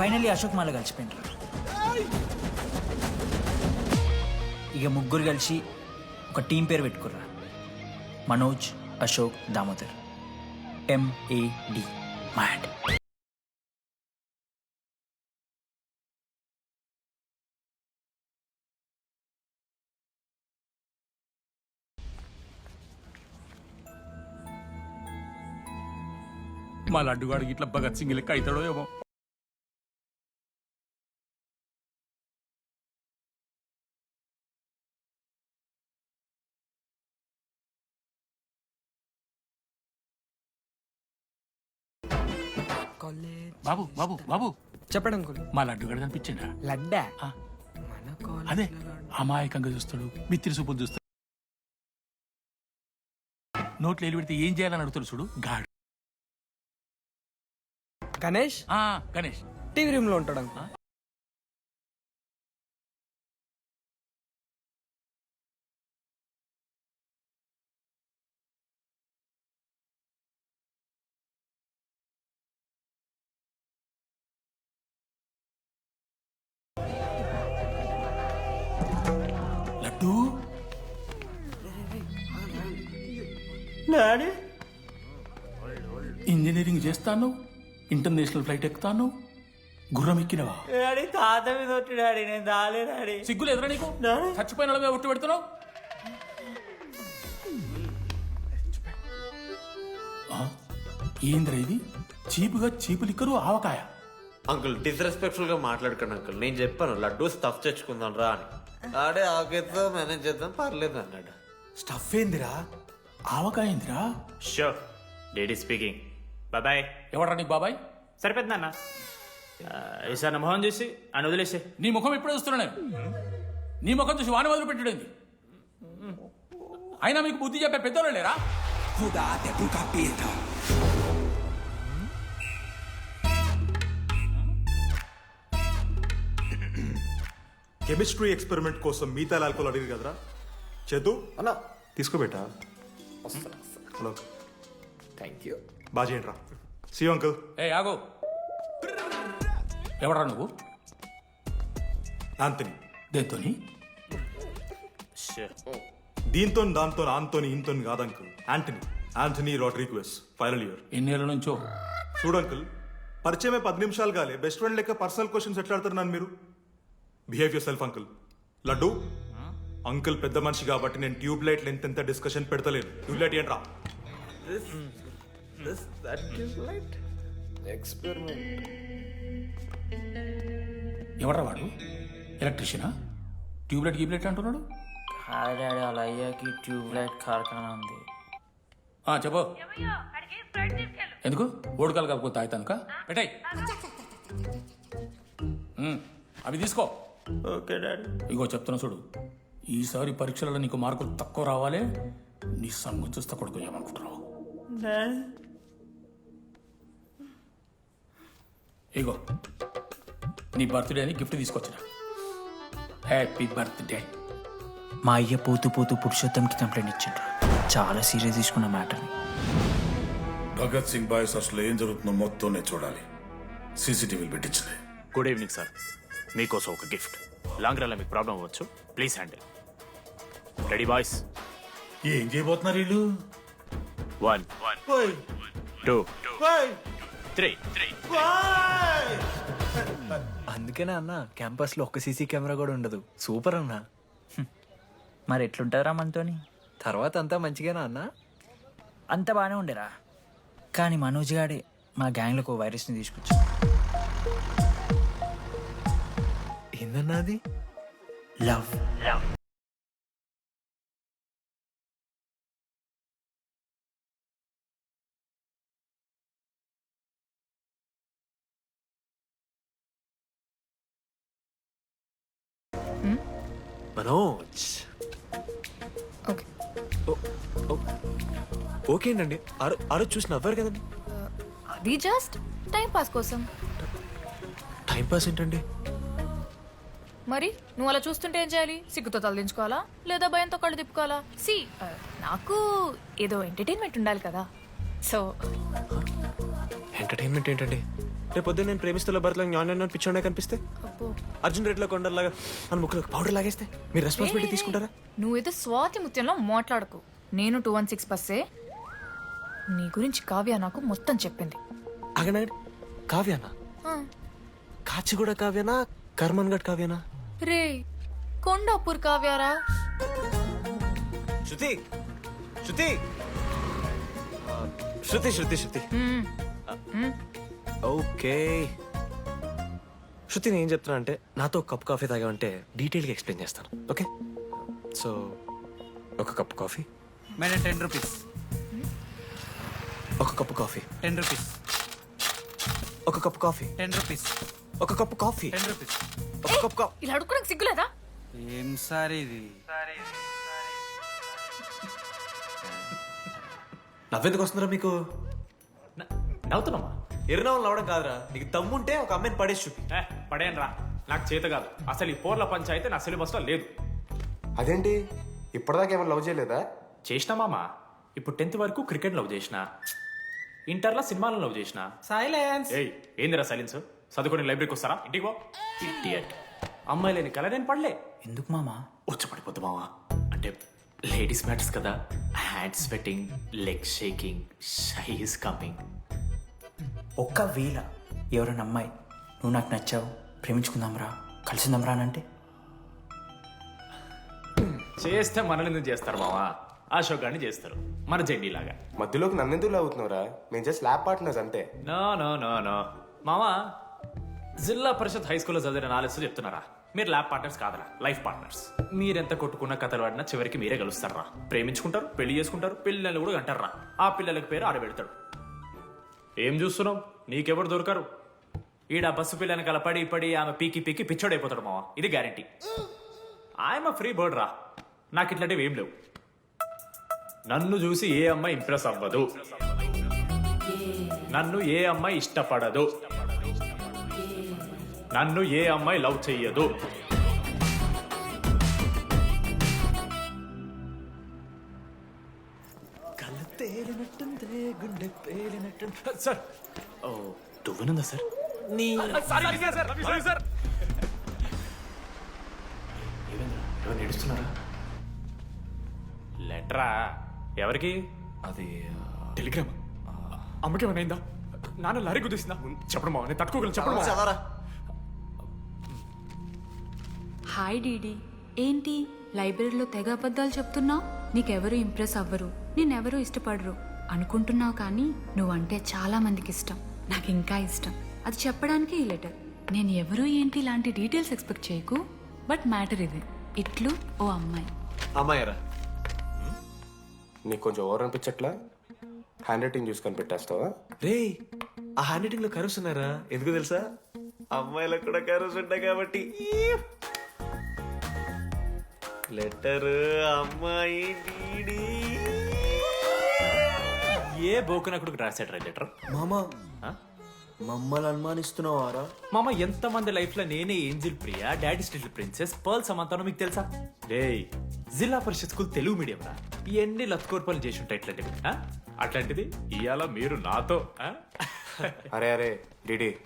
Finally Ashok మాల కలిసిపోయిండ్రు ఇక ముగ్గురు కలిసి ఒక టీం పేరు పెట్టుకుర్రా. మనోజ్ అశోక్ దామోదర్. ఎంఏడి మ్యాడ్ మా లడ్డుగాడికి ఇట్లా భగత్ సింగ్ లెక్క అవుతాడో ఏమో. బాబు బాబు బాబు. చెప్పండి అంకుల్ మా లడ్డా ఆ. మన కాలేజ్ అదే అమాయకంగా చూస్తాడు మిత్రి సూపులు చూస్తాడు. నోట్లు ఎల్లి పెడితే ఏం చేయాలని అడుగుతాడు చూడు గాడు. గణేష్? ఆ, గణేష్. టీవీ రూమ్లో ఉంటాడు అంకుల్. లడ్డు ఇంజనీరింగ్ చేస్తాను ఇంటర్నేషనల్ ఫ్లైట్ ఎక్కుతాను గుర్రం ఎక్కినవా? డాడీ తాత మీద ఒట్టు డాడీ నేను దాలే డాడీ సిగ్గులు ఎదురా నీకు? చచ్చిపోయిన వాళ్ళ మీద ఒట్టు పెడుతున్నావు? ఏందిరా ఇది? చీపుగా చీపు లిక్కరు ఆవకాయ. అంకుల్ డిస్రెస్పెక్ట్ఫుల్గా మాట్లాడకండి అంకుల్. నేను చెప్పాను లడ్డు స్టఫ్ తెచ్చుకుందాం రా అని. ఆడే ఆకేతో మేనేజ్ చేద్దాం పర్లేదు అన్నాడు. స్టఫ్ ఏందిరా? ఆవకాయ ఏందిరా? షూర్ డేడీ స్పీకింగ్ బాయ్ ఎవరా నీకు బాబాయ్? సరిపోతుంది అన్న ఈసారి నా మొహం చూసి అని వదిలేసే. నీ ముఖం ఎప్పుడే చూస్తున్నా నేను. నీ ముఖం చూసి వాని వదిలి పెట్టుడేంది? అయినా మీకు బుద్ధి చెప్పే పెద్దోళ్ళు లేరా? కెమిస్ట్రీ ఎక్స్పెరిమెంట్ కోసం మిగతా ఆల్కోల్ అడిగారు కదరా? చేతు? అన్నా. తీసుకోబెట్టా హలో. థ్యాంక్ యూ బాగా చేయండి రా సి అంకుల్ ఏ ఆగో. ఎవడరా నువ్వు? ఆంతని దేంతోని దీంతో దాంతో ఆంతోని ఇంతో కాదు uncle Antony Antony Rodrigues final year ఎన్నేళ్ళ నుంచో? చూడు అంకుల్ పరిచయమే పది నిమిషాలు కాలే. బెస్ట్ ఫ్రెండ్ లెక్క పర్సనల్ క్వశ్చన్స్ ఎట్లా ఆడతారు నన్ను మీరు? Behave yourself uncle Laddu? Uncle పెద్ద మనిషి కాబట్టి నేను ట్యూబ్ లైట్ లెంత్ ఎంత డిస్కషన్ పెడతలేను. ట్యూబ్ లైట్ ఏంట్రా? లైట్ ఎవడరా వాడు? ఎలక్ట్రీషియనా ట్యూబ్లైట్ గీబ్లైట్ అంటున్నాడు? హాయ్ డాడీ వాళ్ళ అయ్యాకి ట్యూబ్ లైట్ కార్ఖానా ఉంది. ఆ, చెప్పు. ఎందుకు? ఓడికాలు కలుపుకో తాగుతానుక? పెట్టాయి. అవి తీసుకో. Okay daddy. ఇగో చెప్తున్నా చూడు. ఈసారి పరీక్షలలో నీకు మార్కులు తక్కువ రావాలి నీ సంగతి చూస్తే కొడుకు ఏమనుకుంటున్నావు? ఇగో నీ బర్త్డే అని గిఫ్ట్ తీసుకొచ్చిన. Happy birthday. మా అయ్య పోతూ పోతూ పురుషోత్తంకి కంప్లైంట్ ఇచ్చిండ్రు. చాలా సీరియస్ తీసుకున్న మ్యాటర్ని. భగత్ సింగ్ బాయ్స్ అసలు ఏం జరుగుతుందో మొత్తం నేను చూడాలి. సీసీటీవీలు పెట్టించలే. Good evening sir. మీకోసం ఒక గిఫ్ట్. లాంగ్ రన్లో మీకు ప్రాబ్లం అవ్వచ్చు. Please handle. Ready boys? ఏం చేయబోతున్నారు వీళ్ళు? వన్. టూ. త్రీ. త్రీ అందుకేనా అన్న క్యాంపస్లో ఒక్క సీసీ కెమెరా కూడా ఉండదు. సూపర్ అన్న. మరి ఎట్లుంటారా మనతోని? తర్వాత అంతా మంచిగానా అన్న? అంత బాగానే ఉండేరా. కానీ మనోజ్ గాడే మా గ్యాంగ్లోకి ఓ వైరస్ని తీసుకొచ్చు ఏందన్నా అది లవ్ మనోజ్. ఓకే ఓకే అండి ఆ రోజు చూసి నవ్వారు కదండి. అది జస్ట్ టైం పాస్ కోసం. టైం పాస్ ఏంటండి? మరి నువ్వు అలా చూస్తుంటే ఏం చేయాలి? సిగ్గుతో తలదించుకోవాలా? లేదా భయంతో కళ్ళు తిప్పుకోవాలా? సి నాకు ఏదో ఎంటర్టైన్మెంట్ ఉండాలి కదా. సో ఎంటర్టైన్మెంట్ ఏంటండి? రేపు పొద్దున్న నేను ప్రేమిస్తున్న భర్తలో జ్ఞానం పిచ్చోడే కనిపిస్తే? అబ్బో. అర్జున్ రెడ్లో కొండలాగా మన ముక్కులో పౌడర్ లాగేస్తే మీరు రెస్పాన్సిబిలిటీ తీసుకుంటారా? నువ్వేదో స్వాతి ముత్యంలో మాట్లాడకు. నేను టూ వన్ సిక్స్ బస్సే. నీ గురించి కావ్య నాకు మొత్తం చెప్పింది. అగనాడు కావ్యానా? కాచిగూడ కావ్యానా? కర్మన్ గడ్ కావ్యానా? రే కొండాపూర్ కావ్యారా? శృతి శృతి. శృతి శృతి శృతి. ఓకే. శృతి నేను ఏం చెప్తున్నా అంటే నాతో ఒక కప్ కాఫీ తాగామంటే డీటెయిల్గా ఎక్స్ప్లెయిన్ చేస్తాను. ఓకే? సో ఒక cup coffee. Madam ten rupees. ఒక కప్పు కాఫీ. Ten rupees. ఒక కప్పు కాఫీ. Ten rupees. ఒక కప్పు కాఫీ. ఒక కప్పు కాఫీ ఇలా అడుగుకోడానికి సిగ్గులేదా? ఏం సార్ ఇది? నవ్వెందుకు వస్తుందిరా మీకు? నవ్వుతున్నామా? ఎరునవ్వులు నవ్వడం కాదురా. నీకు దమ్ముంటే ఒక అమ్మాయిని పడేసి చూపి. పడేయను రా నాకు చేత కాదు. అసలు ఈ పోర్ల పంచాయితీ నా సిలబస్లో లేదు. అదేంటి? ఇప్పటిదాకా ఏమైనా లవ్ చేయలేదా? చేసినా మామా? ఇప్పుడు టెన్త్ వరకు క్రికెట్ లవ్ చేసిన. ఇంటర్లో సినిమాలను లవ్ చేసిన. సైలెన్స్ ఏయ్ ఏందిరా సైలెన్స్ చదువుకొని లైబ్రరీకి వస్తారా? ఇంటికి పో. ఇడియట్ అమ్మాయి లేని కల నేను పడలే. ఎందుకు మామా? వచ్చి పడిపోద్దు మావా. అంటే లేడీస్ మ్యాటర్స్ కదా. Hand sweating leg shaking shy is coming ఒక్కవేళ ఎవరైనా అమ్మాయి నువ్వు నాకు నచ్చావు ప్రేమించుకుందాంరా కలిసిందాంరా అని అంటే? చేస్తే మనల్ని ఎందుకు చేస్తారు మావా? అశోక్ గారిని చేస్తారు. మన జెండీలాగా మధ్యలోకి నన్నెందుకు అవుతున్నావురా మేము జస్ట్ ల్యాబ్ పార్ట్నర్స్ అంతే. నో నో నో నో మామా జిల్లా పరిషత్ హై స్కూల్లో చదివిన నాలెడ్జ్ చెప్తున్నారా? మీరు ల్యాబ్ పార్ట్నర్స్ కాదరా లైఫ్ పార్ట్నర్స్ మీరెంత కొట్టుకున్న కథలు ఆడినా చివరికి మీరే కలుస్తారా ప్రేమించుకుంటారు పెళ్ళి చేసుకుంటారు పిల్లలు కూడా అంటారా ఆ పిల్లలకి పేరు ఆడబెడతాడు. ఏం చూస్తున్నావు? నీకెవరు దొరకరు? ఈడ బస్సు పిల్లని కలపడి పడి ఆమె పీకి పీకి పిచ్చోడైపోతాడు మావా. ఇది గ్యారంటీ ఆయమ ఫ్రీ బర్డ్ రా. నాకు ఇట్లాంటివి ఏం లేవు. నన్ను చూసి ఏ అమ్మాయి ఇంప్రెస్ అవ్వదు. నన్ను ఏ అమ్మాయి ఇష్టపడదు. నన్ను ఏ అమ్మాయి లవ్ చెయ్యదు. సార్ దువ్వనుందా సార్? నీ సార్ నడుస్తున్నారా లెటరా? ఎవరికి? అది టెలిగ్రామ్. అమ్మకి ఏమైందా నాన్న లారీ కుదిసిందా? చెప్పడం నేను తట్టుకోగలను చెప్పడం. చదవరా. Hi DD. ఏంటి? లైబ్రరీలో తెగ అబద్ధాలు చెప్తున్నావు? నీకెవరు ఇంప్రెస్ అవ్వరు. నేనెవరూ ఇష్టపడరు. అనుకుంటున్నావు కానీ నువ్వంటే చాలా మందికి ఇష్టం. నాకు ఇంకా ఇష్టం. అది చెప్పడానికి ఈ లెటర్. నేను ఎవరు ఏంటి ఇలాంటి డీటెయిల్స్ ఎక్స్పెక్ట్ చేయకు. బట్ మ్యాటర్ ఇది. ఇట్లు ఓ అమ్మాయి. అమ్మాయరా. నీకు కొంచెం ఓవర్ అనిపించట్లా? హ్యాండ్ రైటింగ్ చూసి కనిపెట్టేస్తావా? రే ఆ హ్యాండ్ రైటింగ్లో కర్వ్స్ ఉన్నారా? ఎందుకు తెలుసా? అమ్మాయిలకు కూడా కర్వ్స్ ఉంటాయి కాబట్టి. లెటర్ అమ్మాయి డీడీ. ఏ బోకునకుడు రాశాడు రా లెటర్ మామా మమ్మల్ని అనుమానిస్తున్నావారా? మామ ఎంతమంది లైఫ్లో నేనే angel Priya daddy still princess pearl సమంతానో మీకు తెలుసా? డే జిల్లా పరిషత్ స్కూల్ తెలుగు మీడియం రా. ఎన్ని లత్కోర్పాలు చేసి ఉంటాయి ఇట్లాంటివి. ఆ? అట్లాంటిది? ఇవాళ మీరు నాతో. ఆ? అరే అరే డిడి.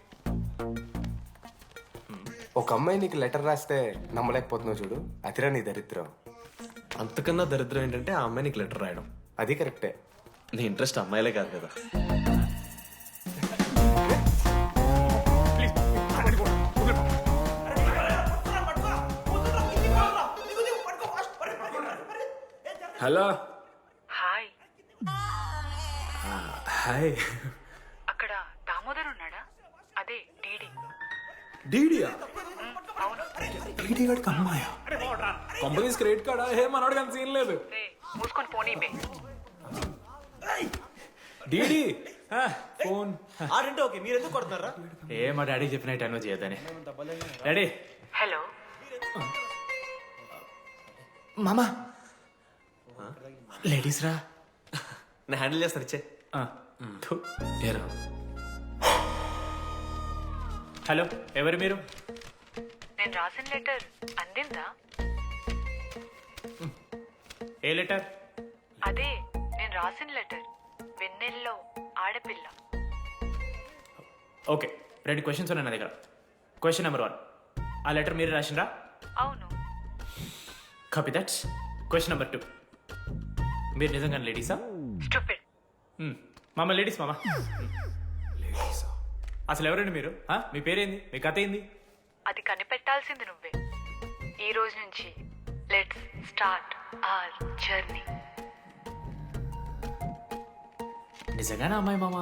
ఒక అమ్మాయి నీకు లెటర్ రాస్తే నమ్మలేకపోతున్నావు చూడు. అతిరా నీ దరిద్రం. అంతకన్నా దరిద్రం ఏంటంటే ఆ అమ్మాయి నీకు లెటర్ రాయడం. అది కరెక్టే. నీ ఇంట్రెస్ట్ అమ్మాయిలే కాదు కదా. హలో. హాయ్. హాయ్. అక్కడ దామోదర్ ఉన్నాడా? అదే డీడీ. డీడియా? డీడీ గడికి అమ్మాయా కంపెనీస్ క్రెడిట్ కార్డా? ఏ మనోడు కానీ సీన్ లేదు. మూసుకొని పోనీ డీడీ! ఫోన్. ఆడంటే ఓకే మీరు ఎందుకు కొడుతున్నారా? ఏ మా డాడీ చెప్పిన టైంలో చేయొద్దని. డాడీ! హలో. మామా! లేడీస్ రా. నేను హ్యాండిల్ చేస్తాను ఇచ్చే. ఏరా. హలో ఎవరు మీరు? నేను రాసిన లెటర్ అందిందా? ఏ లెటర్? అదే నేను రాసిన లెటర్. వెన్నెల్లో ఆడపిల్ల. ఓకే రెండు క్వశ్చన్స్ ఉన్నాయి నా దగ్గర. క్వశ్చన్ నెంబర్ వన్ ఆ లెటర్ మీరు రాసిండ్రా? అవును. Copy that question number two మీరు నిజంగా లేడీసా? మామ లేడీస్ మామ? అసలు ఎవరండి మీరు? ఆ? మీ పేరేంది? మీ కథ ఏంది? అది కనిపెట్టాల్సింది నువ్వే. ఈ రోజు నుంచి లెట్స్ స్టార్ట్ ఆర్ జర్నీ నిజంగానే అమ్మాయి మామ?